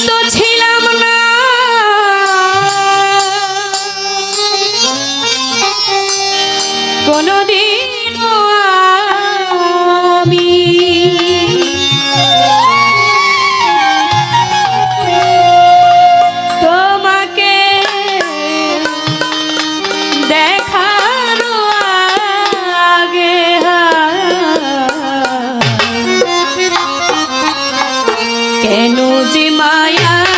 Cristo কেন যে মায়া